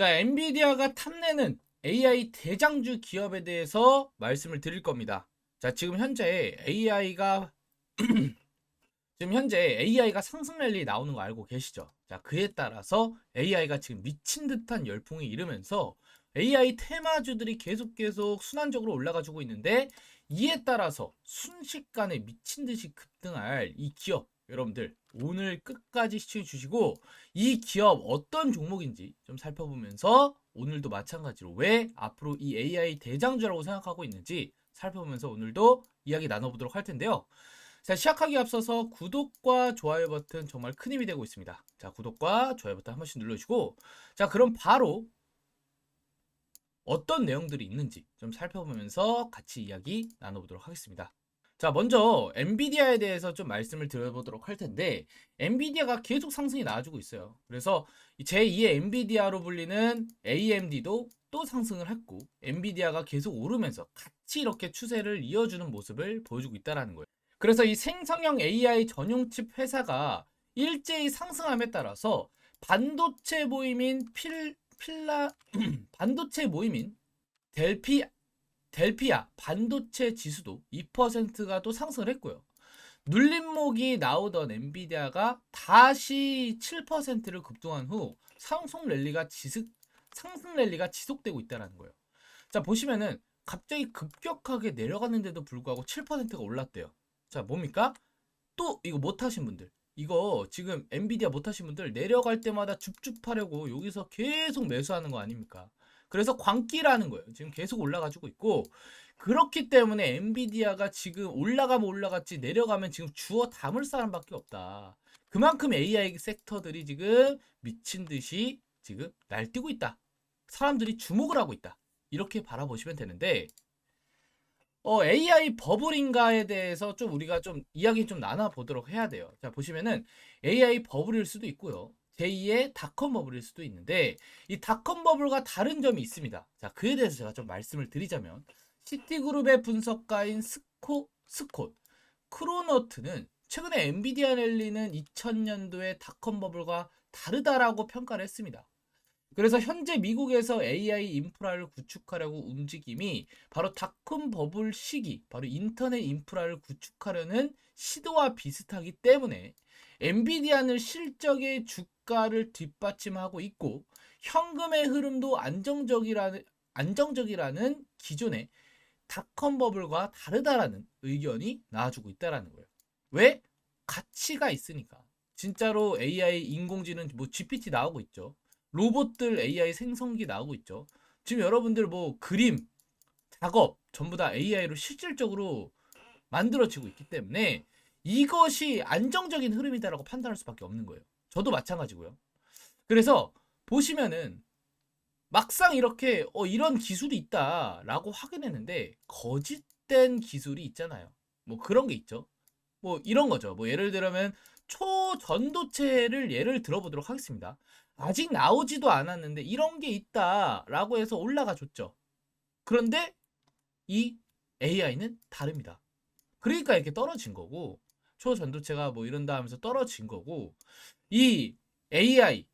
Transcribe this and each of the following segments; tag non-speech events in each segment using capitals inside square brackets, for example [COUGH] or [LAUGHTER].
자, 엔비디아가 탐내는 AI 대장주 기업에 대해서 말씀을 드릴 겁니다. 자, 지금 현재 AI가 [CLEARS THROAT] 지금 현재 AI가 상승 랠리 나오는 거 알고 계시죠? 자, 그에 따라서 AI가 지금 미친 듯한 열풍이 이르면서 AI 테마주들이 계속 계속 순환적으로 올라가지고 있는데 이에 따라서 순식간에 미친 듯이 급등할 이 기업 여러분들 오늘 끝까지 시청해 주시고 이 기업 어떤 종목인지 좀 살펴보면서 오늘도 마찬가지로 왜 앞으로 이 AI 대장주라고 생각하고 있는지 살펴보면서 오늘도 이야기 나눠보도록 할 텐데요. 자, 시작하기 앞서서 구독과 좋아요 버튼 정말 큰 힘이 되고 있습니다. 자, 구독과 좋아요 버튼 한 번씩 눌러주시고 자, 그럼 바로 어떤 내용들이 있는지 좀 살펴보면서 같이 이야기 나눠보도록 하겠습니다. 자, 먼저 엔비디아에 대해서 좀 말씀을 드려보도록 할 텐데 엔비디아가 계속 상승이 나와주고 있어요. 그래서 제2의 엔비디아로 불리는 AMD도 또 상승을 했고 엔비디아가 계속 오르면서 같이 이렇게 추세를 이어주는 모습을 보여주고 있다는 거예요. 그래서 이 생성형 AI 전용 칩 회사가 일제히 상승함에 따라서 반도체 모임인 필 필라 [CLEARS THROAT] 반도체 모임인 델피 델피아 반도체 지수도 2%가 또 상승을 했고요. 눌림목이 나오던 엔비디아가 다시 7%를 급등한 후 상승 랠리가 지속 상승 랠리가 지속되고 있다는 거예요. 자 보시면은 갑자기 급격하게 내려갔는데도 불구하고 7%가 올랐대요. 자 뭡니까? 또 이거 못 하신 분들 이거 지금 엔비디아 못 하신 분들 내려갈 때마다 줍줍하려고 여기서 계속 매수하는 거 아닙니까? 그래서 광기라는 거예요. 지금 계속 올라가지고 있고 그렇기 때문에 엔비디아가 지금 올라가면 올라갔지 내려가면 지금 주워 담을 사람밖에 없다. 그만큼 AI 섹터들이 지금 미친 듯이 지금 날뛰고 있다. 사람들이 주목을 하고 있다. 이렇게 바라보시면 되는데 어, AI 버블인가에 대해서 좀 우리가 좀 이야기 좀 나눠 보도록 해야 돼요. 자, 보시면은 AI 버블일 수도 있고요. 제2의 닷컴 버블일 수도 있는데 이 닷컴 버블과 다른 점이 있습니다. 자, 그에 대해서 제가 좀 말씀을 드리자면 시티그룹의 분석가인 스코 스콧 크로너트는 최근에 엔비디아 랠리는 2000년도의 닷컴 버블과 다르다라고 평가를 했습니다. 그래서 현재 미국에서 AI 인프라를 구축하려고 움직임이 바로 닷컴 버블 시기, 바로 인터넷 인프라를 구축하려는 시도와 비슷하기 때문에 엔비디아는 실적의 주가를 뒷받침하고 있고 현금의 흐름도 안정적이라는 안정적이라는 기존의 닷컴 버블과 다르다라는 의견이 나와주고 있다라는 거예요. 왜? 가치가 있으니까. 진짜로 AI 인공지능 뭐 GPT 나오고 있죠. 로봇들 AI 생성기 나오고 있죠. 지금 여러분들 뭐 그림, 작업 전부 다 AI로 실질적으로 만들어지고 있기 때문에 이것이 안정적인 흐름이다라고 판단할 수밖에 없는 거예요. 저도 마찬가지고요. 그래서 보시면은 막상 이렇게 어 이런 기술이 있다라고 확인했는데 거짓된 기술이 있잖아요. 뭐 그런 게 있죠. 뭐 이런 거죠. 뭐 예를 들면 초전도체를 예를 들어보도록 하겠습니다. 아직 나오지도 않았는데 이런 게 있다라고 해서 올라가 줬죠. 그런데 이 AI는 다릅니다. 그러니까 이렇게 떨어진 거고 초전도체가 뭐 이런다 하면서 떨어진 거고 이 AI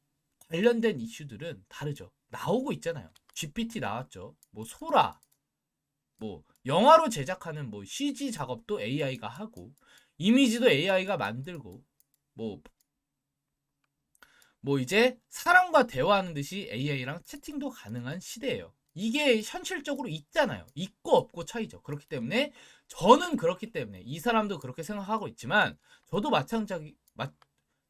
관련된 이슈들은 다르죠. 나오고 있잖아요. GPT 나왔죠. 뭐 소라 뭐 영화로 제작하는 뭐 CG 작업도 AI가 하고 이미지도 AI가 만들고 뭐 뭐 이제 사람과 대화하는 듯이 AI랑 채팅도 가능한 시대예요. 이게 현실적으로 있잖아요. 있고 없고 차이죠. 그렇기 때문에 저는 그렇기 때문에 이 사람도 그렇게 생각하고 있지만 저도 마찬가지 마,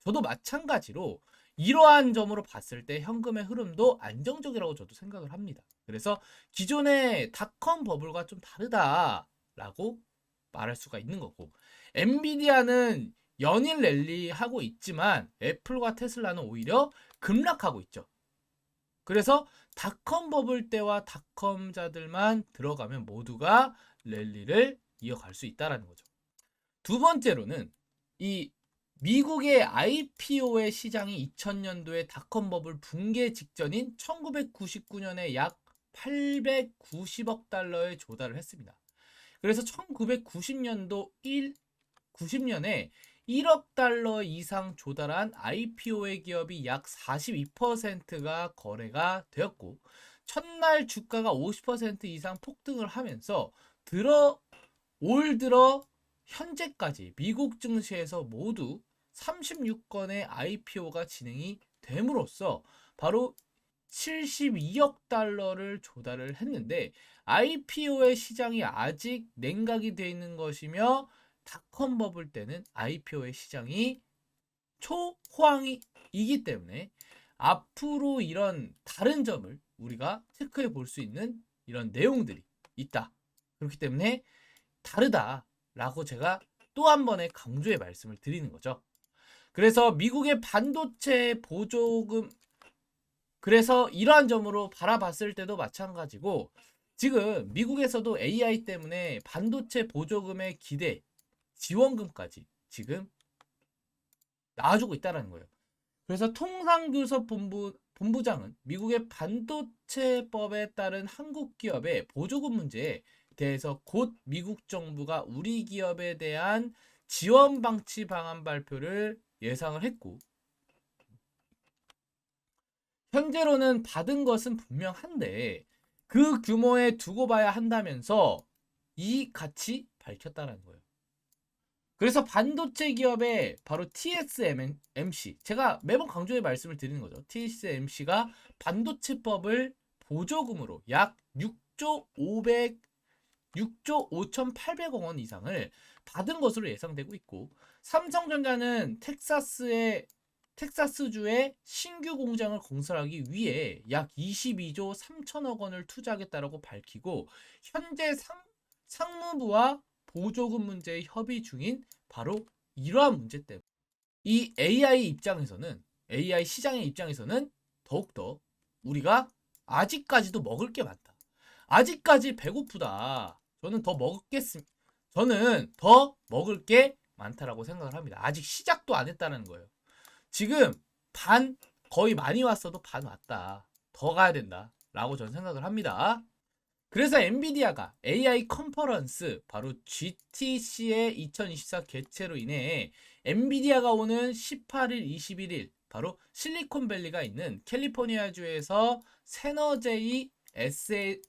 저도 마찬가지로 이러한 점으로 봤을 때 현금의 흐름도 안정적이라고 저도 생각을 합니다. 그래서 기존의 닷컴 버블과 좀 다르다라고 말할 수가 있는 거고 엔비디아는 연일 랠리 하고 있지만 애플과 테슬라는 오히려 급락하고 있죠. 그래서 닷컴 버블 때와 닷컴자들만 들어가면 모두가 랠리를 이어갈 수 있다라는 거죠. 두 번째로는 이 미국의 IPO의 시장이 2000년도에 닷컴 버블 붕괴 직전인 1999년에 약 890억 달러에 조달을 했습니다. 그래서 1990년도 1 90년에 1억 달러 이상 조달한 IPO의 기업이 약 42%가 거래가 되었고 첫날 주가가 50% 이상 폭등을 하면서 들어 올 들어 현재까지 미국 증시에서 모두 36건의 IPO가 진행이 됨으로써 바로 72억 달러를 조달을 했는데 IPO의 시장이 아직 냉각이 되어 있는 것이며 닷컴 버블 때는 IPO의 시장이 초호황이기 때문에 앞으로 이런 다른 점을 우리가 체크해 볼 수 있는 이런 내용들이 있다. 그렇기 때문에 다르다라고 제가 또 한 번의 강조의 말씀을 드리는 거죠. 그래서 미국의 반도체 보조금 그래서 이러한 점으로 바라봤을 때도 마찬가지고 지금 미국에서도 AI 때문에 반도체 보조금의 기대 지원금까지 지금 나와주고 있다는 거예요. 그래서 통상교섭 본부 본부장은 미국의 반도체법에 따른 한국 기업의 보조금 문제에 대해서 곧 미국 정부가 우리 기업에 대한 지원 방치 방안 발표를 예상을 했고 현재로는 받은 것은 분명한데 그 규모에 두고 봐야 한다면서 이 가치 밝혔다는 거예요. 그래서 반도체 기업의 바로 TSMC 제가 매번 강조의 말씀을 드리는 거죠. TSMC가 반도체법을 보조금으로 약 6조 500 6조 5,800억 원 이상을 받은 것으로 예상되고 있고 삼성전자는 텍사스의 텍사스주의 신규 공장을 건설하기 위해 약 22조 3천억 원을 투자하겠다라고 밝히고 현재 상, 상무부와 보조금 문제에 협의 중인 바로 이러한 문제 때문에 이 AI 입장에서는 AI 시장의 입장에서는 더욱더 우리가 아직까지도 먹을 게 많다. 아직까지 배고프다. 저는 더 먹겠습니다. 저는 더 먹을 게 많다라고 생각을 합니다. 아직 시작도 안 했다는 거예요. 지금 반 거의 많이 왔어도 반 왔다. 더 가야 된다. 라고 저는 생각을 합니다. 그래서 엔비디아가 AI 컨퍼런스 바로 GTC의 2024 개최로 인해 엔비디아가 오는 18일, 21일 바로 실리콘밸리가 있는 캘리포니아주에서 세너제이 SA,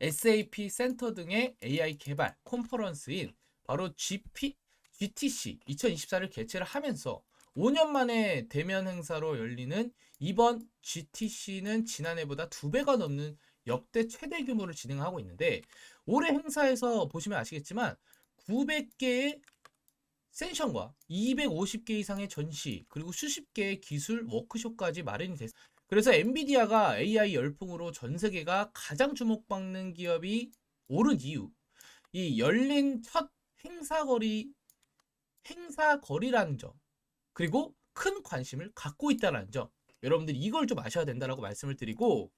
SAP 센터 등의 AI 개발 컨퍼런스인 바로 GP, GTC 2024를 개최를 하면서 5년 만에 대면 행사로 열리는 이번 GTC는 지난해보다 2배가 넘는 역대 최대 규모를 진행하고 있는데 올해 행사에서 보시면 아시겠지만 900개의 센션과 250개 이상의 전시 그리고 수십 개의 기술 워크숍까지 마련이 됐습니다. 그래서 엔비디아가 AI 열풍으로 전 세계가 가장 주목받는 기업이 오른 이유 이 열린 첫 행사거리 행사거리라는 점 그리고 큰 관심을 갖고 있다는 점 여러분들이 이걸 좀 아셔야 된다라고 말씀을 드리고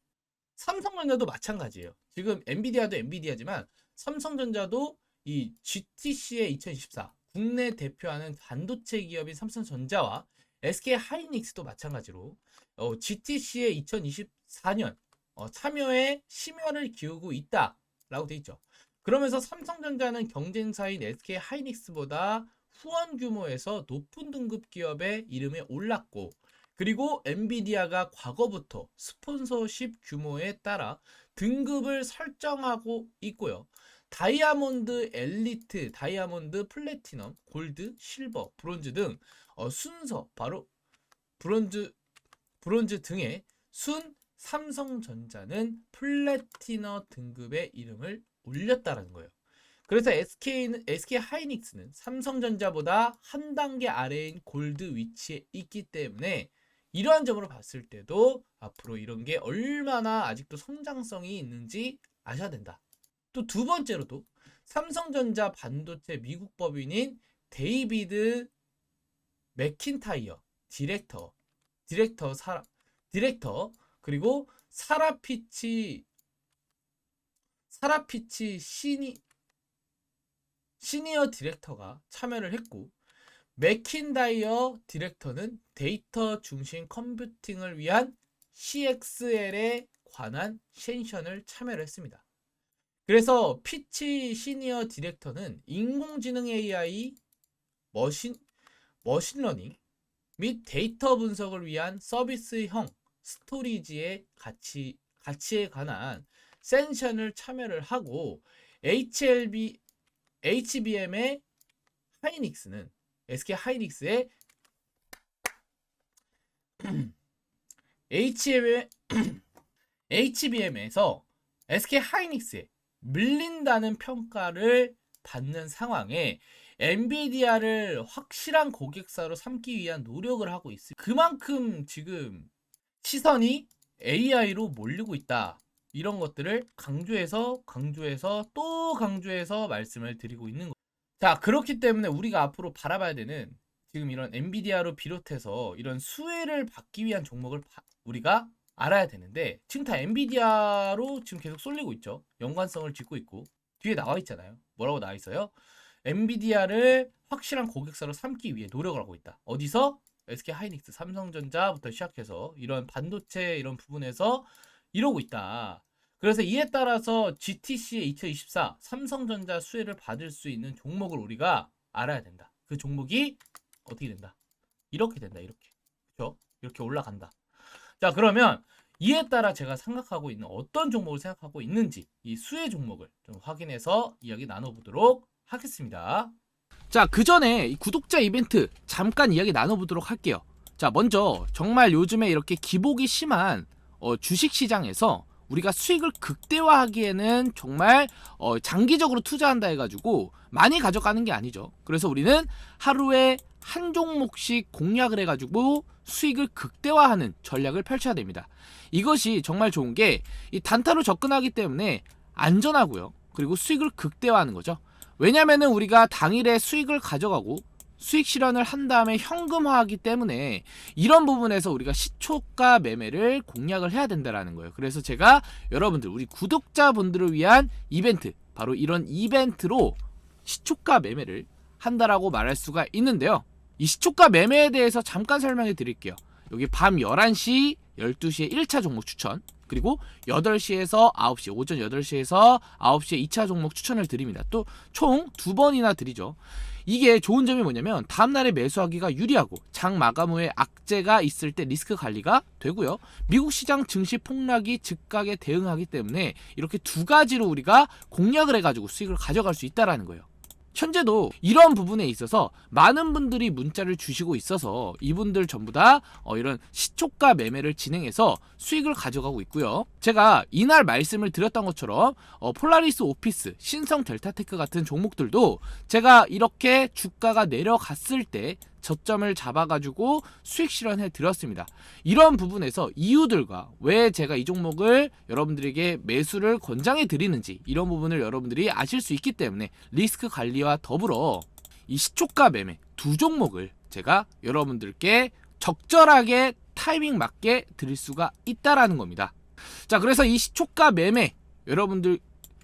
삼성전자도 마찬가지예요. 지금 엔비디아도 엔비디아지만 삼성전자도 이 GTC의 2024 국내 대표하는 반도체 기업인 삼성전자와 SK 하이닉스도 마찬가지로 어, GTC의 2024년 어, 참여에 심혈을 기울고 있다라고 돼 있죠. 그러면서 삼성전자는 경쟁사인 SK 하이닉스보다 후원 규모에서 높은 등급 기업의 이름에 올랐고 그리고 엔비디아가 과거부터 스폰서십 규모에 따라 등급을 설정하고 있고요. 다이아몬드 엘리트, 다이아몬드 플래티넘, 골드, 실버, 브론즈 등 어, 순서 바로 브론즈 브론즈 등의 순 삼성전자는 플래티너 등급의 이름을 올렸다는 거예요. 그래서 SK는 SK 하이닉스는 삼성전자보다 한 단계 아래인 골드 위치에 있기 때문에 이러한 점으로 봤을 때도 앞으로 이런 게 얼마나 아직도 성장성이 있는지 아셔야 된다. 또 두 번째로도 삼성전자 반도체 미국 법인인 데이비드 맥킨타이어 디렉터 디렉터 사 디렉터 그리고 사라피치 사라피치 시니 시니어 디렉터가 참여를 했고 맥킨다이어 디렉터는 데이터 중심 컴퓨팅을 위한 CXL에 관한 센션을 참여를 했습니다. 그래서 피치 시니어 디렉터는 인공지능 AI 머신 머신러닝 및 데이터 분석을 위한 서비스형 스토리지의 가치 가치에 관한 센션을 참여를 하고 HLB HBM의 하이닉스는 SK 하이닉스의 HBM HBM에서 SK 하이닉스에 밀린다는 평가를 받는 상황에 엔비디아를 확실한 고객사로 삼기 위한 노력을 하고 있어요. 그만큼 지금 시선이 AI로 몰리고 있다. 이런 것들을 강조해서 강조해서 또 강조해서 말씀을 드리고 있는 거죠. 자, 그렇기 때문에 우리가 앞으로 바라봐야 되는 지금 이런 엔비디아로 비롯해서 이런 수혜를 받기 위한 종목을 바- 우리가 알아야 되는데 지금 다 엔비디아로 지금 계속 쏠리고 있죠. 연관성을 짓고 있고 뒤에 나와 있잖아요. 뭐라고 나와 있어요? 엔비디아를 확실한 고객사로 삼기 위해 노력을 하고 있다. 어디서? SK 하이닉스, 삼성전자부터 시작해서 이런 반도체 이런 부분에서 이러고 있다. 그래서 이에 따라서 GTC의 2024 삼성전자 수혜를 받을 수 있는 종목을 우리가 알아야 된다. 그 종목이 어떻게 된다? 이렇게 된다. 이렇게. 그렇죠? 이렇게 올라간다. 자, 그러면 이에 따라 제가 생각하고 있는 어떤 종목을 생각하고 있는지 이 수혜 종목을 좀 확인해서 이야기 나눠보도록 하겠습니다. 자, 그 전에 이 구독자 이벤트 잠깐 이야기 나눠보도록 할게요. 자, 먼저 정말 요즘에 이렇게 기복이 심한 어, 주식 시장에서 우리가 수익을 극대화하기에는 정말 어, 장기적으로 투자한다 해가지고 많이 가져가는 게 아니죠. 그래서 우리는 하루에 한 종목씩 공략을 해가지고 수익을 극대화하는 전략을 펼쳐야 됩니다. 이것이 정말 좋은 게 이 단타로 접근하기 때문에 안전하고요. 그리고 수익을 극대화하는 거죠. 왜냐면은 우리가 당일에 수익을 가져가고 수익 실현을 한 다음에 현금화하기 때문에 이런 부분에서 우리가 시초가 매매를 공략을 해야 된다라는 거예요. 그래서 제가 여러분들 우리 구독자분들을 위한 이벤트 바로 이런 이벤트로 시초가 매매를 한다라고 말할 수가 있는데요. 이 시초가 매매에 대해서 잠깐 설명해 드릴게요. 여기 밤 11시, 12시에 1차 종목 추천, 그리고 8시에서 9시, 오전 8시에서 9시에 2차 종목 추천을 드립니다. 또 총 두 번이나 드리죠. 이게 좋은 점이 뭐냐면 다음날에 매수하기가 유리하고 장 마감 후에 악재가 있을 때 리스크 관리가 되고요. 미국 시장 증시 폭락이 즉각에 대응하기 때문에 이렇게 두 가지로 우리가 공략을 해가지고 수익을 가져갈 수 있다라는 거예요. 현재도 이런 부분에 있어서 많은 분들이 문자를 주시고 있어서 이분들 전부 다 어, 이런 시초가 매매를 진행해서 수익을 가져가고 있고요. 제가 이날 말씀을 드렸던 것처럼 어, 폴라리스 오피스, 신성 델타테크 같은 종목들도 제가 이렇게 주가가 내려갔을 때 저점을 잡아가지고 수익 실현해 드렸습니다. 이런 부분에서 이유들과 왜 제가 이 종목을 여러분들에게 매수를 권장해 드리는지 이런 부분을 여러분들이 아실 수 있기 때문에 리스크 관리와 더불어 이 시초가 매매 두 종목을 제가 여러분들께 적절하게 타이밍 맞게 드릴 수가 있다라는 겁니다. 자, 그래서 이 시초가 매매 여러분들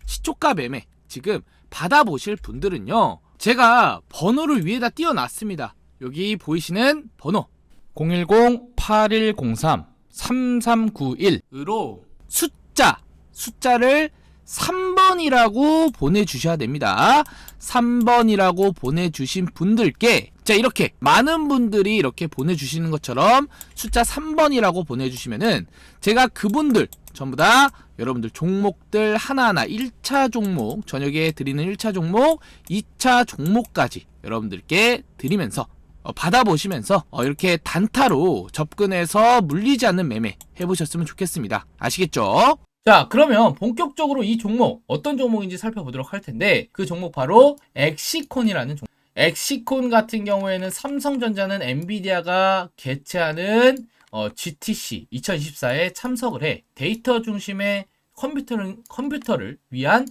시초가 매매 지금 받아보실 분들은요. 제가 번호를 위에다 띄워놨습니다. 여기 보이시는 번호 010-8103-3391으로 숫자 숫자를 3번이라고 보내주셔야 됩니다. 3번이라고 보내주신 분들께 자 이렇게 많은 분들이 이렇게 보내주시는 것처럼 숫자 3번이라고 보내주시면은 제가 그분들 전부 다 여러분들 종목들 하나하나 1차 종목 저녁에 드리는 1차 종목 2차 종목까지 여러분들께 드리면서 어, 받아보시면서 어, 이렇게 단타로 접근해서 물리지 않는 매매 해보셨으면 좋겠습니다. 아시겠죠? 자, 그러면 본격적으로 이 종목 어떤 종목인지 살펴보도록 할 텐데 그 종목 바로 엑시콘이라는 종목. 엑시콘 같은 경우에는 삼성전자는 엔비디아가 개최하는 어, GTC 2024에 참석을 해 데이터 중심의 컴퓨터를, 컴퓨터를 위한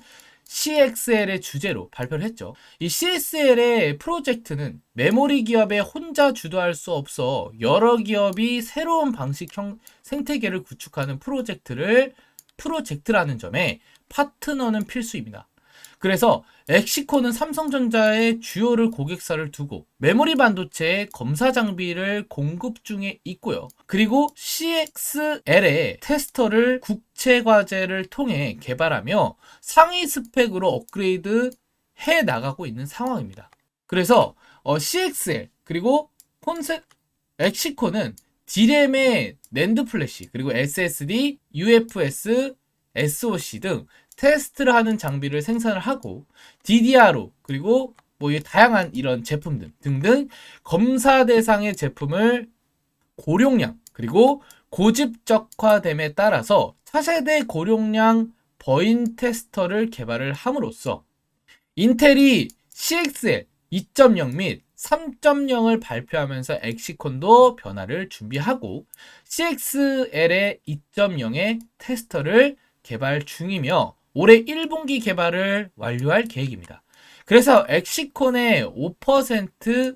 CXL의 주제로 발표를 했죠. 이 CXL의 프로젝트는 메모리 기업에 혼자 주도할 수 없어 여러 기업이 새로운 방식형 생태계를 구축하는 프로젝트를 프로젝트라는 점에 파트너는 필수입니다. 그래서 엑시코는 삼성전자의 주요를 고객사를 두고 메모리 반도체의 검사 장비를 공급 중에 있고요. 그리고 CXL의 테스터를 국체 과제를 통해 개발하며 상위 스펙으로 업그레이드 해 나가고 있는 상황입니다. 그래서 어, CXL 그리고 콘셉 엑시콘은 D램의 낸드 플래시 그리고 SSD, UFS, SoC 등 테스트를 하는 장비를 생산을 하고 DDR로 그리고 뭐이 다양한 이런 제품 등 등등 검사 대상의 제품을 고용량 그리고 고집적화됨에 따라서 차세대 고용량 버인 테스터를 개발을 함으로써 인텔이 CXL 2.0 및 3.0을 발표하면서 엑시콘도 변화를 준비하고 CXL의 2.0의 테스터를 개발 중이며 올해 1분기 개발을 완료할 계획입니다. 그래서 엑시콘의 5%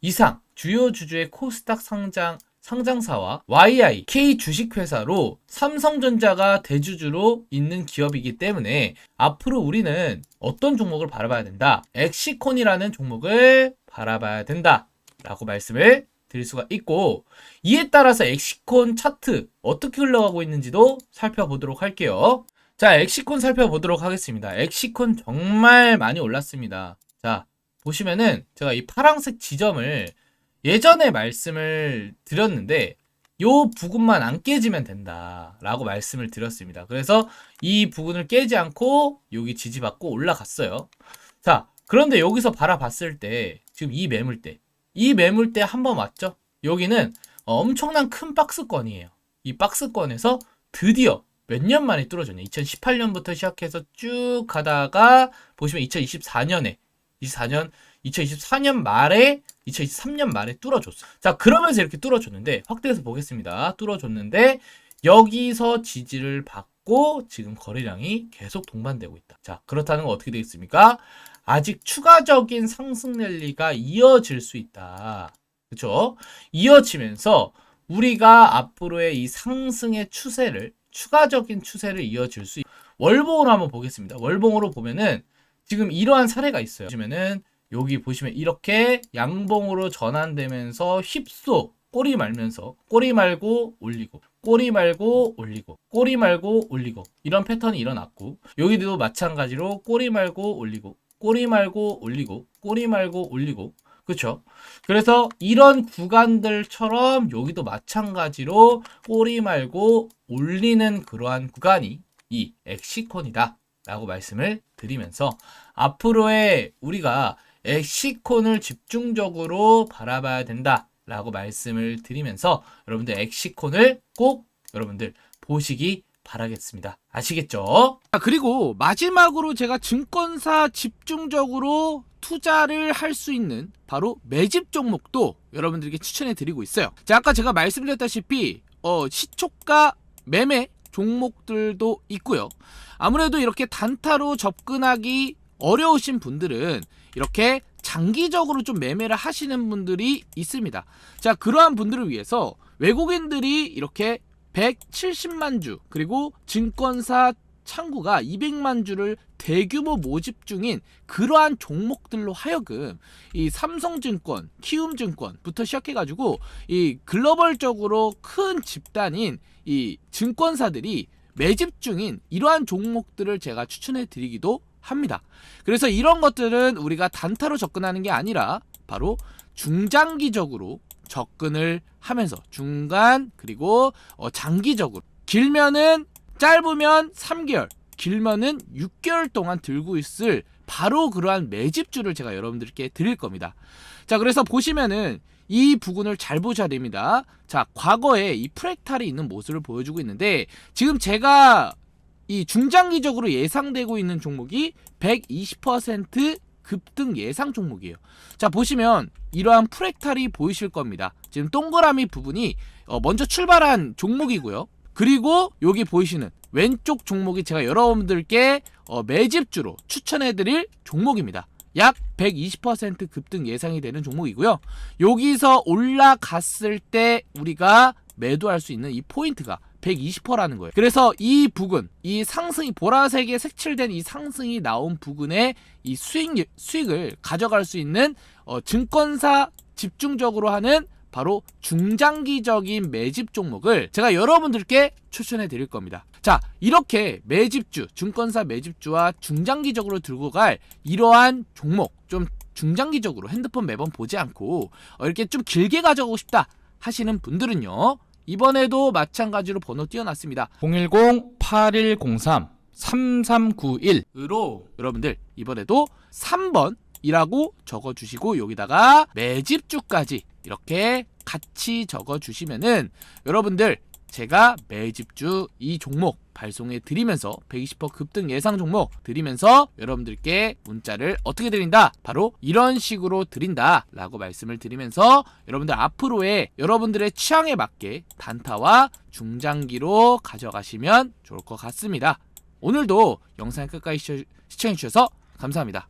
이상 주요 주주의 코스닥 상장 상장사와 YI, K 주식회사로 삼성전자가 대주주로 있는 기업이기 때문에 앞으로 우리는 어떤 종목을 바라봐야 된다. 엑시콘이라는 종목을 바라봐야 된다. 라고 말씀을 드릴 수가 있고 이에 따라서 엑시콘 차트 어떻게 흘러가고 있는지도 살펴보도록 할게요. 자, 엑시콘 살펴보도록 하겠습니다. 엑시콘 정말 많이 올랐습니다. 자, 보시면은 제가 이 파란색 지점을 예전에 말씀을 드렸는데 요 부분만 안 깨지면 된다라고 말씀을 드렸습니다. 그래서 이 부분을 깨지 않고 여기 지지받고 올라갔어요. 자, 그런데 여기서 바라봤을 때 지금 이 매물대 이 매물대 한 번 왔죠? 여기는 엄청난 큰 박스권이에요. 이 박스권에서 드디어 몇 년 만에 뚫어졌냐. 2018년부터 시작해서 쭉 가다가 보시면 2024년에 24년 2024년 말에 2023년 말에 뚫어줬어. 자, 그러면서 이렇게 뚫어줬는데 확대해서 보겠습니다. 뚫어줬는데 여기서 지지를 받고 지금 거래량이 계속 동반되고 있다. 자, 그렇다는 건 어떻게 되겠습니까? 아직 추가적인 상승 랠리가 이어질 수 있다. 그렇죠? 이어지면서 우리가 앞으로의 이 상승의 추세를 추가적인 추세를 이어질 수 있... 월봉으로 한번 보겠습니다. 월봉으로 보면은 지금 이러한 사례가 있어요. 보시면은 여기 보시면 이렇게 양봉으로 전환되면서 휩소 꼬리 말면서 꼬리 말고 올리고 꼬리 말고 올리고 꼬리 말고 올리고 이런 패턴이 일어났고 여기도 마찬가지로 꼬리 말고 올리고 꼬리 말고 올리고 꼬리 말고 올리고 그렇죠 그래서 이런 구간들처럼 여기도 마찬가지로 꼬리 말고 올리는 그러한 구간이 이 엑시콘이다 라고 말씀을 드리면서 앞으로의 우리가 엑시콘을 집중적으로 바라봐야 된다 라고 말씀을 드리면서 여러분들 엑시콘을 꼭 여러분들 보시기 바라겠습니다. 아시겠죠? 아, 그리고 마지막으로 제가 증권사 집중적으로 투자를 할 수 있는 바로 매집 종목도 여러분들에게 추천해 드리고 있어요. 자, 아까 제가 말씀드렸다시피 어, 시초가 매매 종목들도 있고요. 아무래도 이렇게 단타로 접근하기 어려우신 분들은 이렇게 장기적으로 좀 매매를 하시는 분들이 있습니다. 자, 그러한 분들을 위해서 외국인들이 이렇게 170만 주 그리고 증권사 창구가 200만 주를 대규모 모집 중인 그러한 종목들로 하여금 이 삼성증권, 키움증권부터 시작해가지고 이 글로벌적으로 큰 집단인 이 증권사들이 매집 중인 이러한 종목들을 제가 추천해 드리기도 합니다. 그래서 이런 것들은 우리가 단타로 접근하는 게 아니라 바로 중장기적으로 접근을 하면서 중간 그리고 어 장기적으로 길면은 짧으면 3개월 길면은 6개월 동안 들고 있을 바로 그러한 매집주를 제가 여러분들께 드릴 겁니다. 자 그래서 보시면은 이 부분을 잘 보셔야 됩니다. 자 과거에 이 프랙탈이 있는 모습을 보여주고 있는데 지금 제가 이 중장기적으로 예상되고 있는 종목이 120% 급등 예상 종목이에요. 자 보시면 이러한 프랙탈이 보이실 겁니다. 지금 동그라미 부분이 어 먼저 출발한 종목이고요. 그리고 여기 보이시는 왼쪽 종목이 제가 여러분들께 어 매집주로 추천해드릴 종목입니다. 약 120% 급등 예상이 되는 종목이고요. 여기서 올라갔을 때 우리가 매도할 수 있는 이 포인트가 120%라는 거예요. 그래서 이 부근, 이 상승이 보라색에 색칠된 이 상승이 나온 부근에 이 수익 수익을 가져갈 수 있는 어, 증권사 집중적으로 하는 바로 중장기적인 매집 종목을 제가 여러분들께 추천해 드릴 겁니다. 자, 이렇게 매집주, 증권사 매집주와 중장기적으로 들고 갈 이러한 종목 좀 중장기적으로 핸드폰 매번 보지 않고 어, 이렇게 좀 길게 가져가고 싶다 하시는 분들은요. 이번에도 마찬가지로 번호 띄워놨습니다. 010-8103-3391 으로 여러분들 이번에도 3번 이라고 적어주시고 여기다가 매집주까지 이렇게 같이 적어주시면은 여러분들 제가 매집주 이 종목 발송해 드리면서 120% 급등 예상 종목 드리면서 여러분들께 문자를 어떻게 드린다? 바로 이런 식으로 드린다 라고 말씀을 드리면서 여러분들 앞으로의 여러분들의 취향에 맞게 단타와 중장기로 가져가시면 좋을 것 같습니다. 오늘도 영상 끝까지 시청해 주셔서 감사합니다.